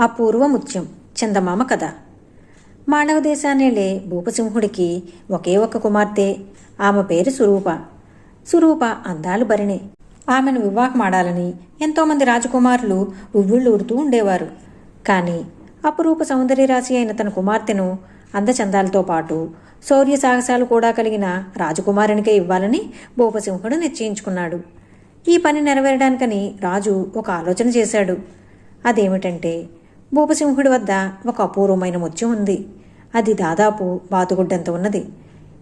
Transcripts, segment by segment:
అపూర్వ ముత్యం చందమామ కథ. మానవ దేశాన్నేలే భూపసింహుడికి ఒకే ఒక్క కుమార్తె. ఆమె పేరు సురూప. సురూప అందాలు భరిణే. ఆమెను వివాహమాడాలని ఎంతోమంది రాజకుమారులు ఉవ్విళ్ళూరుతూ ఉండేవారు. కానీ అపురూప సౌందర్య రాశి అయిన తన కుమార్తెను అందచందాలతో పాటు శౌర్య సాహసాలు కూడా కలిగిన రాజకుమారునికే ఇవ్వాలని భూపసింహుడు నిశ్చయించుకున్నాడు. ఈ పని నెరవేరడానికని రాజు ఒక ఆలోచన చేశాడు. అదేమిటంటే భూపసింహుడి వద్ద ఒక అపూర్వమైన ముత్యం ఉంది. అది దాదాపు బాతుగుడ్డంత ఉన్నది.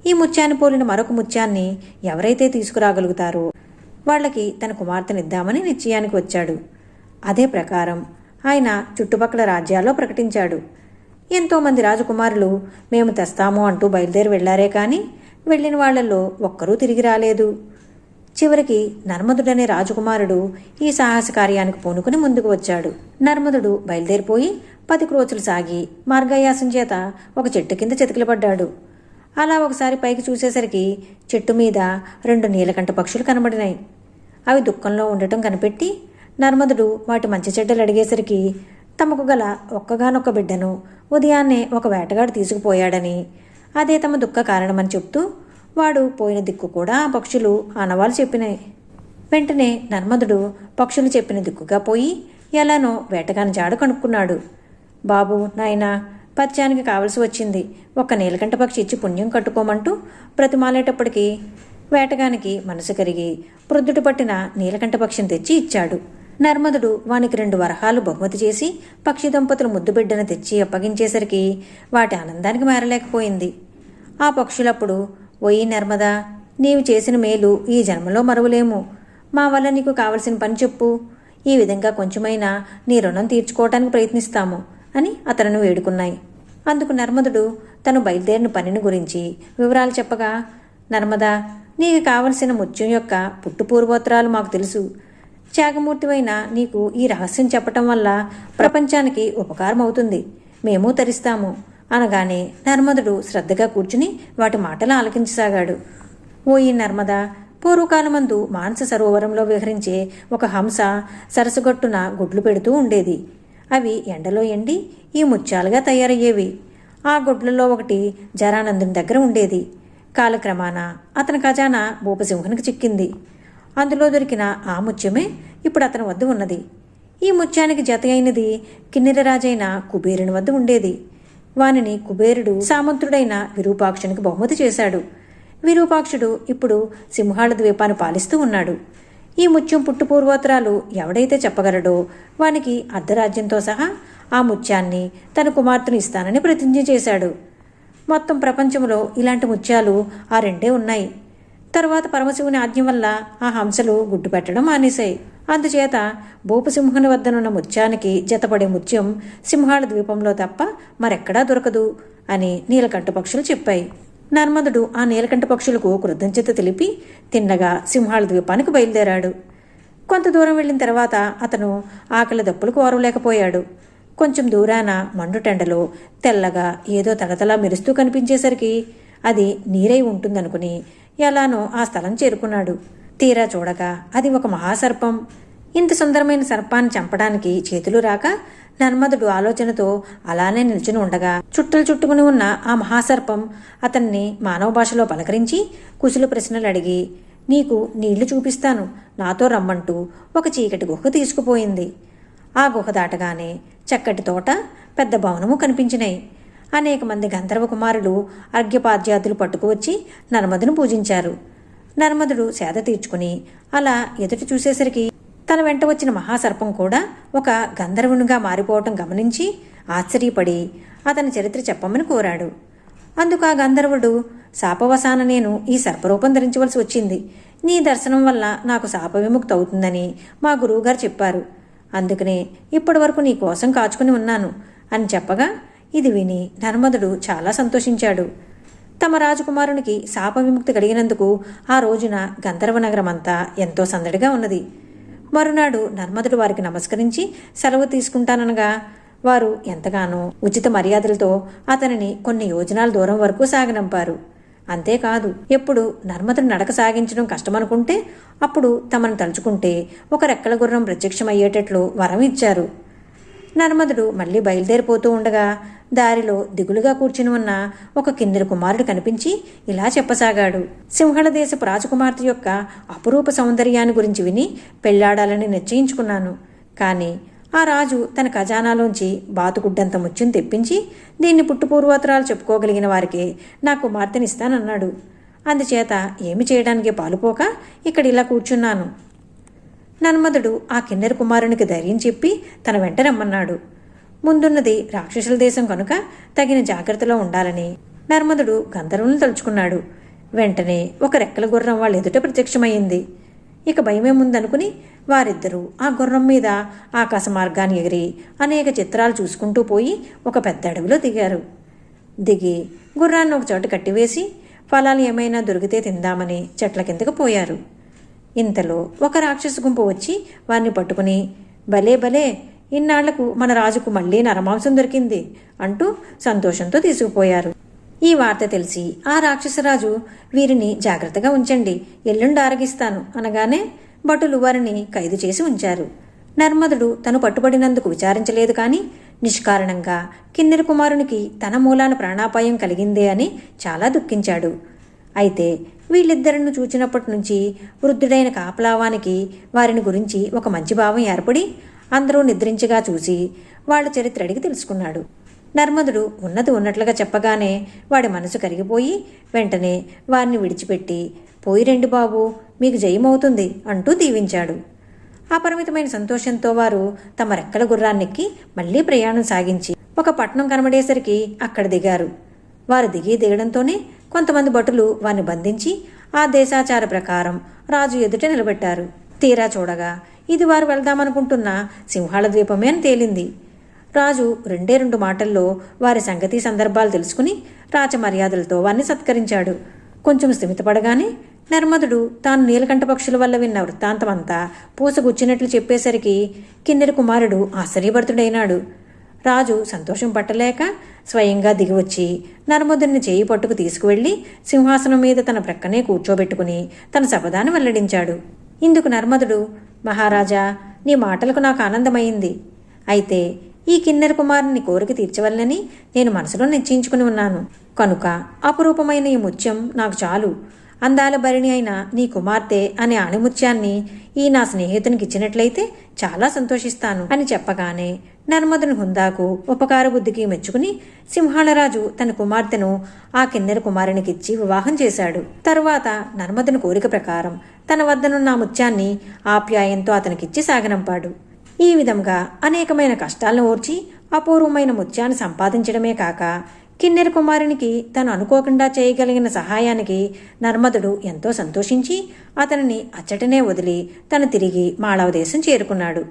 ఈ ముత్యాన్ని పోలిన మరొక ముత్యాన్ని ఎవరైతే తీసుకురాగలుగుతారో వాళ్ళకి తన కుమార్తెనిద్దామని నిశ్చయానికి వచ్చాడు. అదే ప్రకారం ఆయన చుట్టుపక్కల రాజ్యాల్లో ప్రకటించాడు. ఎంతోమంది రాజకుమారులు మేము తెస్తాము అంటూ బయలుదేరి వెళ్ళారే కానీ వెళ్ళిన వాళ్ళలో ఒక్కరూ తిరిగి రాలేదు. చివరికి నర్మదుడనే రాజకుమారుడు ఈ సాహస కార్యానికి పూనుకుని ముందుకు వచ్చాడు. నర్మదుడు బయలుదేరిపోయి పది క్రోచులు సాగి మార్గయాసం చేత ఒక చెట్టు కింద చితకలపడ్డాడు అలా ఒకసారి పైకి చూసేసరికి చెట్టు మీద రెండు నీలకంఠ పక్షులు కనబడినాయి. అవి దుఃఖంలో ఉండటం కనిపెట్టి నర్మదుడు వాటి మంచి చెడ్డలు అడిగేసరికి తమకు గల ఒక్కగానొక్క బిడ్డను ఉదయాన్నే ఒక వేటగాడు తీసుకుపోయాడని అదే తమ దుఃఖ కారణమని చెప్తూ వాడు పోయిన దిక్కు కూడా ఆ పక్షులు ఆనవాలు చెప్పినాయి. వెంటనే నర్మదుడు పక్షులు చెప్పిన దిక్కుగా పోయి ఎలానో వేటగాని జాడు కనుక్కున్నాడు. బాబు నాయనా పత్యానికి కావలసి వచ్చింది. ఒక్క నీలకంఠ పక్షి ఇచ్చి పుణ్యం కట్టుకోమంటూ బ్రతిమాలేటప్పటికీ వేటగానికి మనసు కరిగి వృద్ధుడు పట్టిన నీలకంఠ పక్షిని తెచ్చి ఇచ్చాడు. నర్మదుడు వానికి రెండు వరహాలు బహుమతి చేసి పక్షి దంపతులు ముద్దుబిడ్డను తెచ్చి అప్పగించేసరికి వాటి ఆనందానికి మారలేకపోయింది. ఆ పక్షులప్పుడు ఓయి నర్మదా నీవు చేసిన మేలు ఈ జన్మలో మరువలేము. మా వల్ల నీకు కావలసిన పని చెప్పు. ఈ విధంగా కొంచెమైనా నీ రుణం తీర్చుకోవటానికి ప్రయత్నిస్తాము అని అతను వేడుకున్నాయి. అందుకు నర్మదుడు తను బయలుదేరిన పనిని గురించి వివరాలు చెప్పగా నర్మదా నీకు కావలసిన ముత్యం యొక్క పుట్టు పూర్వోత్తరాలు మాకు తెలుసు. త్యాగమూర్తివైన నీకు ఈ రహస్యం చెప్పటం వల్ల ప్రపంచానికి ఉపకారం అవుతుంది మేము తరిస్తాము. అనగానే నర్మదుడు శ్రద్ధగా కూర్చుని వాటి మాటలు ఆలకించసాగాడు. ఓయి నర్మద! పూర్వకాలమందు మానస సరోవరంలో విహరించే ఒక హంస సరసగొట్టున గుడ్లు పెడుతూ ఉండేది. అవి ఎండలో ఎండి ఈ ముత్యాలుగా తయారయ్యేవి. ఆ గుడ్లలో ఒకటి జరానందుని దగ్గర ఉండేది. కాలక్రమాన అతని ఖజానా భూపసింహునికి చిక్కింది. అందులో దొరికిన ఆ ముత్యమే ఇప్పుడు అతని వద్ద ఉన్నది. ఈ ముత్యానికి జత అయినది కిన్నెరరాజైన కుబేరుని వద్ద ఉండేది. వానిని కుబేరుడు సామంతుడైన విరూపాక్షునికి బహుమతి చేశాడు. విరూపాక్షుడు ఇప్పుడు సింహాళ ద్వీపాన్ని పాలిస్తూ ఉన్నాడు. ఈ ముత్యం పుట్టు పూర్వోత్తరాలు ఎవడైతే చెప్పగలడో వానికి అర్ధరాజ్యంతో సహా ఆ ముత్యాన్ని తన కుమార్తెను ఇస్తానని ప్రతిజ్ఞ చేశాడు. మొత్తం ప్రపంచంలో ఇలాంటి ముత్యాలు ఆ రెండే ఉన్నాయి. తరువాత పరమశివుని ఆజ్ఞ వల్ల ఆ హంసలు గుడ్డు పెట్టడం మానేశాయి. అందుచేత భూపసింహుని వద్దనున్న ముత్యానికి జతపడే ముత్యం సింహాళ ద్వీపంలో తప్ప మరెక్కడా దొరకదు అని నీలకంఠ పక్షులు చెప్పాయి. నర్మదుడు ఆ నీలకంఠ పక్షులకు కృతజ్ఞత తెలిపి తిన్నగా సింహాళ ద్వీపానికి బయలుదేరాడు. కొంత దూరం వెళ్ళిన తర్వాత అతను ఆకలి దప్పులు కోరలేకపోయాడు కొంచెం దూరాన మండుటెండలో తెల్లగా ఏదో తలతలా మెరుస్తూ కనిపించేసరికి అది నీరై ఉంటుందనుకుని ఎలానో ఆ స్థలం చేరుకున్నాడు. తీరా చూడగా అది ఒక మహాసర్పం. ఇంత సుందరమైన సర్పాన్ని చంపడానికి చేతులు రాక నర్మదుడు ఆలోచనతో అలానే నిల్చుని ఉండగా చుట్టలు చుట్టుకుని ఉన్న ఆ మహాసర్పం అతన్ని మానవ భాషలో పలకరించి కుశల ప్రశ్నలు అడిగి నీకు నీళ్ళు చూపిస్తాను. నాతో రమ్మంటూ ఒక చీకటి గుహ తీసుకుపోయింది. ఆ గుహ దాటగానే చక్కటి తోట పెద్ద భవనము కనిపించినాయి. అనేక మంది గంధర్వ కుమారులు అర్ఘ్యపాద్యాదులు పట్టుకువచ్చి నర్మదును పూజించారు. నర్మదుడు సేద తీర్చుకుని అలా ఎదుటి చూసేసరికి తన వెంట వచ్చిన మహాసర్పం కూడా ఒక గంధర్వునిగా మారిపోవటం గమనించి ఆశ్చర్యపడి అతని చరిత్ర చెప్పమని కోరాడు. అందుకు ఆ గంధర్వుడు శాపవసాన నేను ఈ సర్పరూపం ధరించవలసి వచ్చింది. నీ దర్శనం వల్ల నాకు శాప విముక్తి అవుతుందని మా గురువుగారు చెప్పారు. అందుకనే ఇప్పటి వరకు నీ కోసం కాచుకుని ఉన్నాను అని చెప్పగా ఇది విని నర్మదుడు చాలా సంతోషించాడు. తమ రాజకుమారునికి శాప విముక్తి కలిగినందుకు ఆ రోజున గంధర్వ నగరమంతా ఎంతో సందడిగా ఉన్నది. మరునాడు నర్మదుడు వారికి నమస్కరించి సెలవు తీసుకుంటాననగా వారు ఎంతగానో ఉచిత మర్యాదలతో అతనిని కొన్ని యోజనాల దూరం వరకు సాగనంపారు. అంతేకాదు ఎప్పుడు నర్మదుడు నడక సాగించడం కష్టమనుకుంటే అప్పుడు తమను తలుచుకుంటే ఒక రెక్కల గుర్రం ప్రత్యక్షమయ్యేటట్లు వరం ఇచ్చారు. నర్మదుడు మళ్ళీ బయలుదేరిపోతూ ఉండగా దారిలో దిగులుగా కూర్చుని ఉన్న ఒక కిన్నెర కుమారుడు కనిపించి ఇలా చెప్పసాగాడు. సింహళదేశపు రాజకుమార్తె యొక్క అపురూప సౌందర్యాన్ని గురించి విని పెళ్ళాడాలని నిశ్చయించుకున్నాను. కానీ ఆ రాజు తన ఖజానాలోంచి బాతుగుడ్డంత ముచ్చును తెప్పించి దీన్ని పుట్టుపూర్వోత్తరాలు చెప్పుకోగలిగిన వారికి నా కుమార్తెనిస్తానన్నాడు. అందుచేత ఏమి చేయడానికి పాలుపోక ఇక్కడ ఇలా కూర్చున్నాను. నన్మధుడు ఆ కిన్నెర కుమారునికి ధైర్యం చెప్పి తన వెంట రమ్మన్నాడు. ముందున్నది రాక్షసుల దేశం కనుక తగిన జాగ్రత్తలో ఉండాలని నర్మదుడు గంధర్వులను తలుచుకున్నాడు. వెంటనే ఒక రెక్కల గుర్రం వాళ్ళ ఎదుట ప్రత్యక్షమైంది ఇక భయమేముందనుకుని వారిద్దరూ ఆ గుర్రం మీద ఆకాశ మార్గాన్ని ఎగిరి అనేక చిత్రాలు చూసుకుంటూ పోయి ఒక పెద్ద అడవిలో దిగారు. దిగి గుర్రాన్ని ఒక చోట కట్టివేసి ఫలాలు ఏమైనా దొరికితే తిందామని చెట్ల కిందకు పోయారు. ఇంతలో ఒక రాక్షస గుంపు వచ్చి వారిని పట్టుకుని భలే భలే ఇన్నాళ్ళకు మన రాజుకు మళ్ళీ నరమాంసం దొరికింది అంటూ సంతోషంతో తీసుకుపోయారు. ఈ వార్త తెలిసి ఆ రాక్షసరాజు వీరిని జాగ్రత్తగా ఉంచండి ఎల్లుండి ఆరగిస్తాను అనగానే భటులు వారిని ఖైదు చేసి ఉంచారు. నర్మదుడు తను పట్టుబడినందుకు విచారించలేదు కాని నిష్కారణంగా కిన్నెర కుమారునికి తన మూలాన ప్రాణాపాయం కలిగిందే అని చాలా దుఃఖించాడు. అయితే వీళ్ళిద్దరిని చూచినప్పటి నుంచి వృద్ధుడైన కాపలావానికి వారిని గురించి ఒక మంచి భావం ఏర్పడి అందరూ నిద్రించగా చూసి వాళ్ళ చరిత్ర అడిగి తెలుసుకున్నాడు. నర్మదుడు ఉన్నది ఉన్నట్లుగా చెప్పగానే వాడి మనసు కరిగిపోయి వెంటనే వారిని విడిచిపెట్టి పోయి రండి బాబు మీకు జయమవుతుంది అంటూ దీవించాడు. అపరిమితమైన సంతోషంతో వారు తమ రెక్కల గుర్రాన్నెక్కి మళ్ళీ ప్రయాణం సాగించి ఒక పట్నం కనబడేసరికి అక్కడ దిగారు. వారు దిగి దిగడంతోనే కొంతమంది భటులు వారిని బంధించి ఆ దేశాచార ప్రకారం రాజు ఎదుట నిలబెట్టారు. తీరా చూడగా ఇది వారు వెళ్దామనుకుంటున్న సింహాళ ద్వీపమే అని తేలింది. రాజు రెండే రెండు మాటల్లో వారి సంగతి సందర్భాలు తెలుసుకుని రాచమర్యాదలతో వారిని సత్కరించాడు. కొంచెం స్థిమితపడగానే నర్మదుడు తాను నీలకంఠ పక్షుల వల్ల విన్న వృత్తాంతమంతా పూసగుచ్చినట్లు చెప్పేసరికి కిన్నెర కుమారుడు ఆశ్చర్యభరితుడైనాడు. రాజు సంతోషం పట్టలేక స్వయంగా దిగివచ్చి నర్మదుడిని చేయి పట్టుకు తీసుకువెళ్ళి సింహాసనం మీద తన ప్రక్కనే కూర్చోబెట్టుకుని తన శపథాన్ని వెల్లడించాడు. ఇందుకు నర్మదుడు మహారాజా నీ మాటలకు నాకు ఆనందమైంది. అయితే ఈ కిన్నెర కుమారుని కోరిక తీర్చవల్లని నేను మనసులో నిశ్చయించుకుని ఉన్నాను. కనుక అపురూపమైన ఈ ముత్యం నాకు చాలు. అందాల భరిణి అయిన నీ కుమార్తె అనే ఆణిముత్యాన్ని ఈ నా స్నేహితునికి ఇచ్చినట్లయితే చాలా సంతోషిస్తాను అని చెప్పగానే నర్మదుని హుందాకు ఉపకార బుద్ధికి మెచ్చుకుని సింహాళరాజు తన కుమార్తెను ఆ కిన్నెర కుమారునికిచ్చి వివాహం చేశాడు. తరువాత నర్మదుని కోరిక ప్రకారం తన వద్దనున్న ముత్యాన్ని ఆప్యాయంతో అతనికిచ్చి సాగనంపాడు. ఈ విధంగా అనేకమైన కష్టాలను ఓర్చి అపూర్వమైన ముత్యాన్ని సంపాదించడమే కాక కిన్నెర కుమారునికి తను అనుకోకుండా చేయగలిగిన సహాయానికి నర్మదుడు ఎంతో సంతోషించి అతనిని అచ్చటనే వదిలి తను తిరిగి మాళవదేశం చేరుకున్నాడు.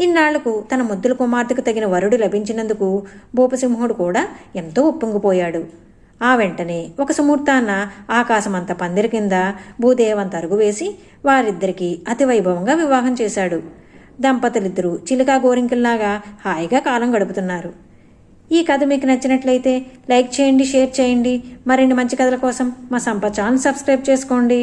ఇన్నాళ్ళకు తన ముద్దుల కుమార్తెకు తగిన వరుడు లభించినందుకు భూపసింహుడు కూడా ఎంతో ఉప్పొంగిపోయాడు. ఆ వెంటనే ఒక సుమూర్తాన్న ఆకాశమంత పందిరి కింద భూదేవంత అరుగు వేసి వారిద్దరికీ అతి వైభవంగా వివాహం చేశాడు. దంపతులిద్దరూ చిలుకా గోరింకల్లాగా హాయిగా కాలం గడుపుతున్నారు. ఈ కథ మీకు నచ్చినట్లయితే లైక్ చేయండి షేర్ చేయండి. మరిన్ని మంచి కథల కోసం మా సంప ఛానల్ సబ్స్క్రైబ్ చేసుకోండి.